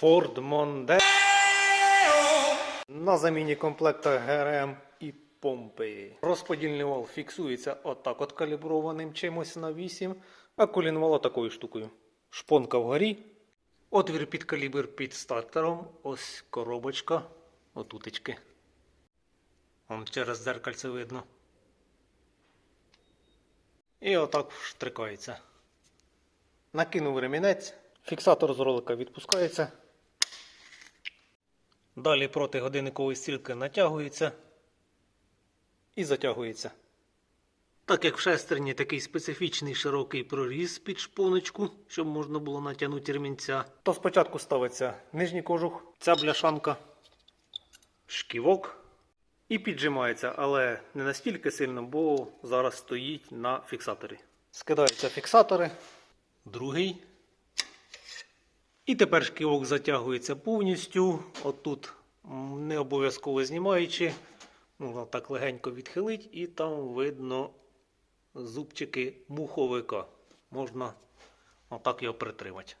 Ford Mondeo на заміні комплекта ГРМ і помпи. Розподільний вал фіксується отак от каліброваним чимось на 8, а колінвал отакою штукою. Шпонка вгорі. Отвір під калібр під стартером. Ось коробочка. Отутечки. Вон через дзеркальце видно. І отак штрикається. Накинув ремінець. Фіксатор з ролика відпускається. Далі проти годинникової стрілки натягується і затягується. Так як в шестерні такий специфічний широкий проріз під шпоночку, щоб можна було натягнути ремінця, то спочатку ставиться нижній кожух, ця бляшанка, шківок і піджимається, але не настільки сильно, бо зараз стоїть на фіксаторі. Скидаються фіксатори, другий. І тепер шківок затягується повністю. Отут не обов'язково знімаючи. Можна так легенько відхилити, і там видно зубчики муховика. Можна отак його притримати.